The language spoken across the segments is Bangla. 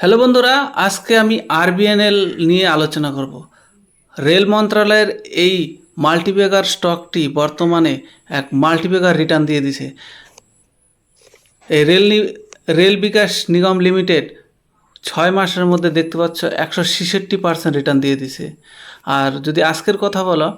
হ্যালো বন্ধুরা, আজকে আমি আরবিএনএল নিয়ে আলোচনা করব। রেল মন্ত্রণালয়ের এই মাল্টিবেগার স্টকটি বর্তমানে এক মাল্টিবেগার রিটার্ন দিয়ে দিছে। এই rail rail Vikas Nigam limited ছয় মাসের মধ্যে দেখতে পাচ্ছ একশো ছেষট্টি পার্সেন্ট রিটার্ন দিয়ে দিছে। আর যদি আজকের কথা বলো,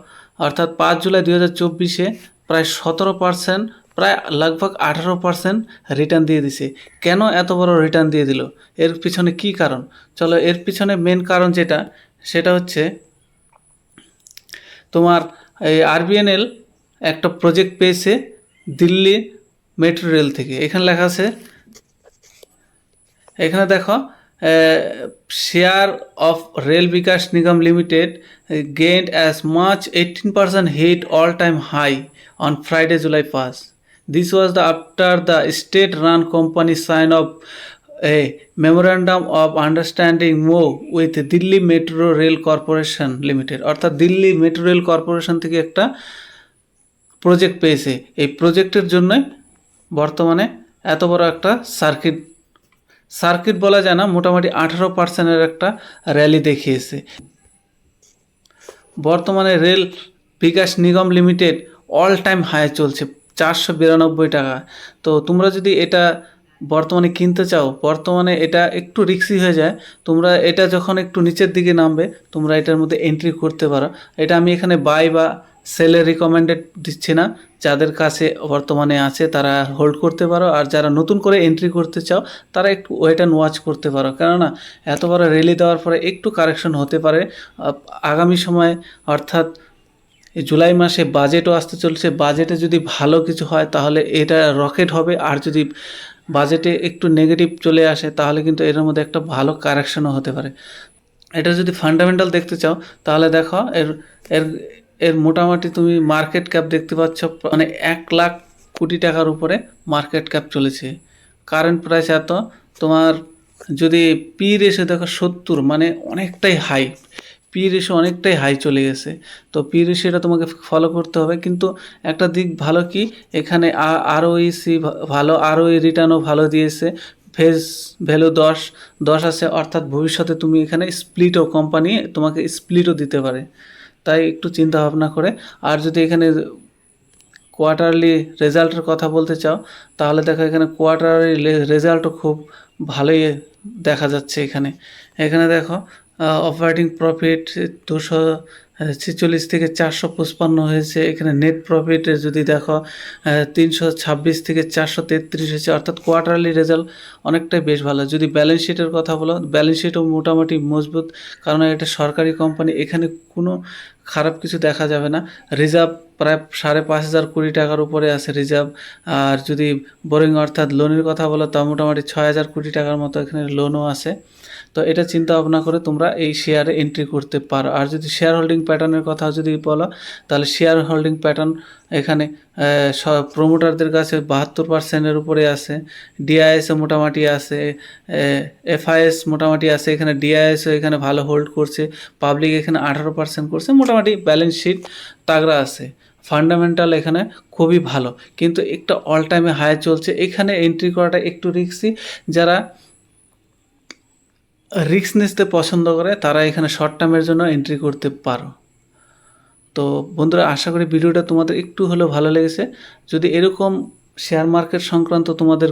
অর্থাৎ পাঁচ জুলাই দু হাজার চব্বিশে প্রায় সতেরো পার্সেন্ট প্রায় লগভগ আঠারো পার্সেন্ট রিটার্ন দিয়ে দিছে। কেন এত বড় রিটার্ন দিয়ে দিল? এর পিছনে কি কারণ? চলো, এর পিছনে মেন কারণ যেটা, সেটা হচ্ছে তোমার এই আরবিএনএল একটা প্রজেক্ট পেয়েছে দিল্লি মেট্রো রেল থেকে। এখানে লেখা আছে, এখানে দেখো share of rail Vikas Nigam limited gained as much eighteen percent hit all time high on Friday July pass was the after the state run company sign of a memorandum of understanding MoU with Delhi metro rail corporation limited অর্থাৎ দিল্লি মেট্রো রেল কর্পোরেশন থেকে একটা প্রজেক্ট পেয়েছে। এই প্রজেক্টের জন্যই বর্তমানে এত বড় একটা সার্কিট সার্কিট বলা যায় না, মোটামুটি আঠারো পার্সেন্টের একটা র্যালি দেখিয়েছে। বর্তমানে rail Vikas Nigam limited all time high চলছে। চারশো বিরানব্বই টাকা। তো তোমরা যদি এটা বর্তমানে কিনতে চাও, বর্তমানে এটা একটু রিক্সি হয়ে যায়, তোমরা এটা যখন একটু নিচের দিকে নামবে, তোমরা এটার মধ্যে এন্ট্রি করতে পারো। এটা আমি এখানে বাই বা সেলে রিকমেন্ডেড দিচ্ছি না। যাদের কাছে বর্তমানে আছে, তারা হোল্ড করতে পারো। আর যারা নতুন করে এন্ট্রি করতে চাও, তারা একটু ওয়েট অ্যান্ড ওয়াচ করতে পারো। কেননা, এত বড় রেলি দেওয়ার পরে একটু কারেকশন হতে পারে। আগামী সময়ে অর্থাৎ এই জুলাই মাসে বাজেটও আসতে চলছে। বাজেটে যদি ভালো কিছু হয়, তাহলে এটা রকেট হবে। আর যদি বাজেটে একটু নেগেটিভ চলে আসে, তাহলে কিন্তু এর মধ্যে একটা ভালো কারেকশনও হতে পারে। এটা যদি ফান্ডামেন্টাল দেখতে চাও, তাহলে দেখো এর এর এর মোটামুটি তুমি মার্কেট ক্যাপ দেখতে পাচ্ছ মানে এক লাখ কোটি টাকার উপরে মার্কেট ক্যাপ চলেছে। কারেন্ট প্রাইস এত, তোমার যদি পি রেশে দেখো সত্তর মানে অনেকটাই হাই পি রেশো অনেকটাই হাই চলে গেছে। তো পি রেশিওটা তোমাকে ফলো করতে হবে। কিন্তু একটা দিক ভালো কি? এখানে আর সি ভালো আর ওই রিটার্নও ভালো দিয়েছে। ফেস ভ্যালু দশ দশ আছে। অর্থাৎ ভবিষ্যতে তুমি এখানে স্প্লিটও কোম্পানি তোমাকে স্প্লিটও দিতে পারে। তাই একটু চিন্তা ভাবনা করে। আর যদি এখানে কোয়ার্টারলি রেজাল্টের কথা বলতে চাও, তাহলে দেখো এখানে কোয়ার্টারলি রেজাল্টও খুব ভালোই দেখা যাচ্ছে এখানে। এখানে দেখো অপারেটিং প্রফিট দুশো ছেচল্লিশ থেকে চারশো পঁচপান্ন হয়েছে। এখানে নেট প্রফিটে যদি দেখো তিনশো ছাব্বিশ থেকে চারশো তেত্রিশ হয়েছে। অর্থাৎ কোয়ার্টারলি রেজাল্ট অনেকটাই বেশ ভালো। যদি ব্যালেন্স শিটের কথা বলো ব্যালেন্স শিটও মোটামুটি মজবুত। কারণ এটা সরকারি কোম্পানি এখানে কোনো খারাপ কিছু দেখা যাবে না। রিজার্ভ প্রায় সাড়ে পাঁচ হাজার কোটি টাকার উপরে আছে রিজার্ভ আর যদি বোরিং অর্থাৎ লোনের কথা বলো, তা মোটামুটি ছয় হাজার কোটি টাকার মতো এখানে লোনও আছে। তো এটা চিন্তা ভাবনা করে তোমরা এই শেয়ারে এন্ট্রি করতে পারো। আর যদি শেয়ার হোল্ডিং প্যাটার্নের কথা যদি বলো, তাহলে শেয়ার হোল্ডিং প্যাটার্ন এখানে প্রমোটারদের কাছে বাহাত্তর পার্সেন্টের উপরে আছে ডিআইএসও মোটামুটি আছে এফআইএস মোটামুটি আছে, এখানে ডিআইএসও এখানে ভালো হোল্ড করছে পাবলিক এখানে আঠারো পার্সেন্ট করছে, মোটামুটি ব্যালেন্স শিট তাগড়া আছে। ফান্ডামেন্টাল এখানে খুবই ভালো। কিন্তু একটা অল টাইমে হাই চলছে। এখানে এন্ট্রি করাটা একটু রিক্সি যারা রিস্ক নিতে পছন্দ করে, তারা এখানে শর্ট টার্মের জন্য এন্ট্রি করতে পারো। তো বন্ধুরা, আশা করি ভিডিওটা তোমাদের একটু হলেও ভালো লেগেছে। যদি এরকম শেয়ার মার্কেট সংক্রান্ত তোমাদের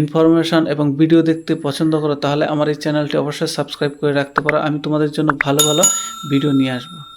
ইনফরমেশান এবং ভিডিও দেখতে পছন্দ করো, তাহলে আমার এই চ্যানেলটি অবশ্যই সাবস্ক্রাইব করে রাখতে পারো। আমি তোমাদের জন্য ভালো ভালো ভিডিও নিয়ে আসব।